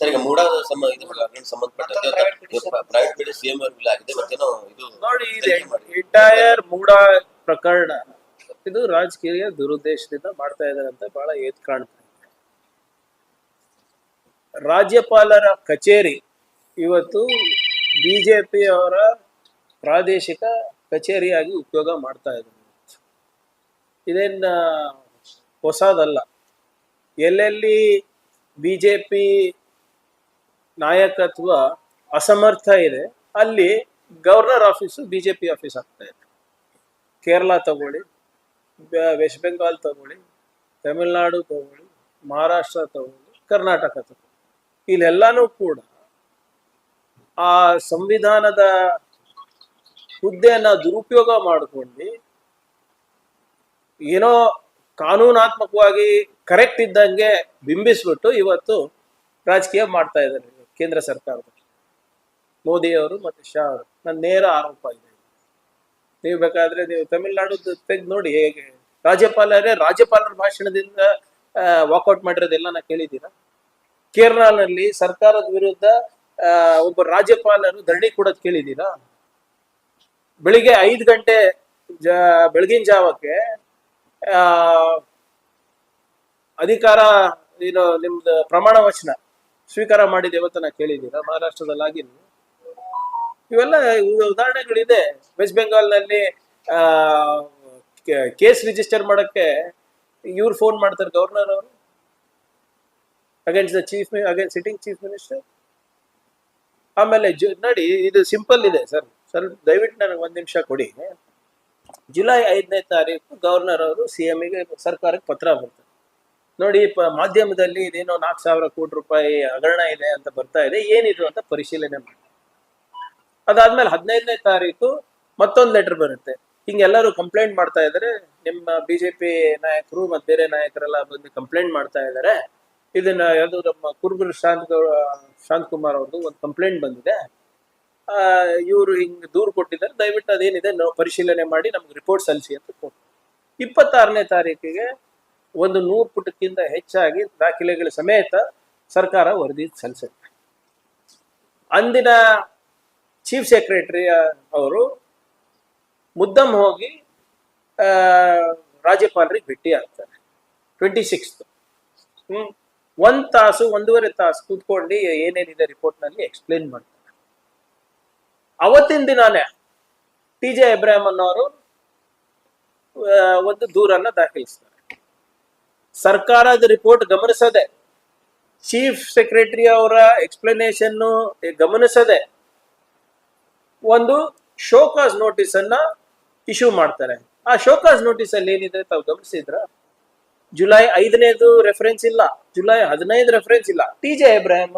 Sir ಈಗ ಮೂಡ ಸಮ ಇದು ಹಗರಣ ಸಂಬಂಧಪಟ್ಟಂತೆ ಪ್ರೈವೇಟ್ ಮೀಡಿಯಾ ಸಿಎಂ ಅವ್ರಿಗೆಲ್ಲ ಆಗಿದೆ ಮತ್ತೇನೋ ಇದು ನೋಡಿ ಎಂಟೈರ್ ಮೂಡ ಪ್ರಕರಣ ಇದು ರಾಜಕೀಯ ದುರುದ್ದೇಶದಿಂದ ಮಾಡ್ತಾ ಇದ್ದಾರೆ ಅಂತ ಬಹಳ ಎದ್ದು ಕಾಣ್ತಾ ಇದೆ ರಾಜ್ಯಪಾಲರ ಕಚೇರಿ ಇವತ್ತು ಬಿಜೆಪಿ ಅವರ ಪ್ರಾದೇಶಿಕ ಕಚೇರಿಯಾಗಿ ಉಪಯೋಗ ಮಾಡ್ತಾ ಇದ್ದಾರೆ. ಇದೇನ ಹೊಸದಲ್ಲ. ಎಲ್ಲೆಲ್ಲಿ ಬಿಜೆಪಿ ನಾಯಕತ್ವ ಅಸಮರ್ಥ ಇದೆ. ಅಲ್ಲಿ ಗವರ್ನರ್ ಆಫೀಸು ಬಿಜೆಪಿ ಆಫೀಸ್ ಆಗ್ತಾ ಇದೆ. ಕೇರಳ ತಗೊಳ್ಳಿ ವೆಸ್ಟ್ ಬೆಂಗಾಲ್ ತಗೊಳ್ಳಿ, ತಮಿಳ್ನಾಡು ತಗೊಳ್ಳಿ, ಮಹಾರಾಷ್ಟ್ರ ತಗೊಳ್ಳಿ, ಕರ್ನಾಟಕ ತಗೊಳ್ಳಿ. ಇಲ್ಲೆಲ್ಲಾನು ಕೂಡ ಆ ಸಂವಿಧಾನದ ಹುದ್ದೆಯನ್ನ ದುರುಪಯೋಗ ಮಾಡಿಕೊಂಡು ಏನೋ ಕಾನೂನಾತ್ಮಕವಾಗಿ ಕರೆಕ್ಟ್ ಇದ್ದಂಗೆ ಬಿಂಬಿಸ್ಬಿಟ್ಟು ಇವತ್ತು ರಾಜಕೀಯ ಮಾಡ್ತಾ ಇದ್ದಾರೆ. ಕೇಂದ್ರ ಸರ್ಕಾರದ ಮೋದಿ ಅವರು ಮತ್ತೆ ಶಾ ಅವರು. ನನ್ನ ನೇರ ಆರೋಪ ಇದೆ. ನೀವು ಬೇಕಾದ್ರೆ ನೀವು ತಮಿಳ್ನಾಡು ತೆಗೆದು ನೋಡಿ ಹೇಗೆ. ರಾಜ್ಯಪಾಲರೇ, ರಾಜ್ಯಪಾಲರ ಭಾಷಣದಿಂದ ವಾಕೌಟ್ ಮಾಡಿರೋದೆಲ್ಲ ನಾ ಕೇಳಿದ್ದೀರಾ? ಕೇರಳನಲ್ಲಿ ಸರ್ಕಾರದ ವಿರುದ್ಧ ಒಬ್ಬ ರಾಜ್ಯಪಾಲರು ಧರಣಿ ಕೊಡೋದು ಕೇಳಿದ್ದೀರಾ? ಬೆಳಿಗ್ಗೆ ಐದು ಗಂಟೆ ಬೆಳಗಿನ ಜಾವಕ್ಕೆ ಅಧಿಕಾರ, ಏನು ನಿಮ್ದು ಪ್ರಮಾಣ ವಚನ. ಸ್ವೀಕಾರ ಮಾಡಿ ನಾ ಕೇಳಿದ್ದೀರಾ? ಮಹಾರಾಷ್ಟ್ರದಲ್ಲಿ ಆಗಿಲ್ಲ ಇವೆಲ್ಲ ಉದಾಹರಣೆಗಳಿದೆ. ವೆಸ್ಟ್ ಬೆಂಗಾಲ್ನಲ್ಲಿ ಕೇಸ್ ರಿಜಿಸ್ಟರ್ ಮಾಡಕ್ಕೆ ಇವ್ರು ಫೋನ್ ಮಾಡ್ತಾರೆ ಗವರ್ನರ್ ಅವರು. Against the chief against sitting chief minister ಆಮೇಲೆ ನೋಡಿ, ಇದು ಸಿಂಪಲ್ ಇದೆ ಸರ್. ಸ್ವಲ್ಪ ದಯವಿಟ್ಟು ನನಗೆ ಒಂದ್ ನಿಮಿಷ ಕೊಡಿ. ಜುಲೈ ಐದನೇ ತಾರೀಕು ಗವರ್ನರ್ ಅವರು ಸಿ ಸರ್ಕಾರಕ್ಕೆ ಪತ್ರ ಬರ್ತಾರೆ ನೋಡಿ ಮಾಧ್ಯಮದಲ್ಲಿ ಇದೇನೋ ನಾಲ್ಕು ಸಾವಿರ ಕೋಟಿ ರೂಪಾಯಿ ಹಗರಣ ಇದೆ ಅಂತ ಬರ್ತಾ ಇದೆ. ಏನಿದು ಅಂತ ಪರಿಶೀಲನೆ ಮಾಡಿ. ಅದಾದ್ಮೇಲೆ ಹದಿನೈದನೇ ತಾರೀಕು ಮತ್ತೊಂದು ಲೆಟರ್ ಬರುತ್ತೆ. ಹಿಂಗೆಲ್ಲರೂ ಕಂಪ್ಲೇಂಟ್ ಮಾಡ್ತಾ ಇದ್ದಾರೆ. ನಿಮ್ಮ ಬಿಜೆಪಿ ನಾಯಕರು ಮತ್ತೆ ಬೇರೆ ನಾಯಕರೆಲ್ಲ ಬಂದು ಕಂಪ್ಲೇಂಟ್ ಮಾಡ್ತಾ ಇದ್ದಾರೆ. ಇದನ್ನ ಯಾವುದು ನಮ್ಮ ಕುರುಬರು ಶಾಂತ್ ಶಾಂತ್ ಕುಮಾರ್ ಅವ್ರದ್ದು ಒಂದು ಕಂಪ್ಲೇಂಟ್ ಬಂದಿದೆ. ಇವರು ಹಿಂಗ್ ದೂರು ಕೊಟ್ಟಿದ್ದಾರೆ. ದಯವಿಟ್ಟು ಅದೇನಿದೆ ಪರಿಶೀಲನೆ ಮಾಡಿ ನಮ್ಗೆ ರಿಪೋರ್ಟ್ ಸಲ್ಲಿಸಿ ಅಂತ ಕೊಟ್ಟು ಇಪ್ಪತ್ತಾರನೇ ತಾರೀಕಿಗೆ ಒಂದು ನೂರು ಪುಟಕ್ಕಿಂತ ಹೆಚ್ಚಾಗಿ ದಾಖಲೆಗಳ ಸಮೇತ ಸರ್ಕಾರ ವರದಿ ಸಲ್ಲಿಸುತ್ತೆ ಅಂದಿನ ಚೀಫ್ ಸೆಕ್ರೆಟರಿ ಅವರು ಮುದ್ದಂ ಹೋಗಿ ರಾಜ್ಯಪಾಲರಿಗೆ ಭೇಟಿ ಆಗ್ತಾರೆ. Twenty sixth hmm. ಒಂದ್ ತಾಸು ಒಂದೂವರೆ ತಾಸು ಕೂತ್ಕೊಂಡು ಏನೇನಿದೆ ರಿಪೋರ್ಟ್ನಲ್ಲಿ ಎಕ್ಸ್ಪ್ಲೇನ್ ಮಾಡ್ತಾರೆ. ಅವತ್ತಿನ ದಿನಾನೇ ಟಿ ಜೆ ಇಬ್ರಾಹಿಮನ್ ಅವರು ಆ, ಒಂದು ದೂರನ್ನ ದಾಖಲಿಸ್ತಾರೆ. ಸರ್ಕಾರದ ರಿಪೋರ್ಟ್ ಗಮನಿಸದೆ ಚೀಫ್ ಸೆಕ್ರೆಟರಿ ಅವರ ಎಕ್ಸ್ಪ್ಲನೇಷನ್ ಗಮನಿಸದೆ ಒಂದು ಶೋಕಾಸ್ ನೋಟಿಸ್ ಅನ್ನ ಇಶ್ಯೂ ಮಾಡ್ತಾರೆ. ಆ ಶೋಕಾಸ್ ನೋಟಿಸ್ ಅಲ್ಲಿ ಏನಿದೆ ತಾವು ಗಮನಿಸಿದ್ರ? ಜುಲೈ ಐದನೇದು ರೆಫರೆನ್ಸ್ ಇಲ್ಲ. ಜುಲೈ ಹದಿನೈದು ರೆಫರೆನ್ಸ್ ಇಲ್ಲ. T J Ibrahim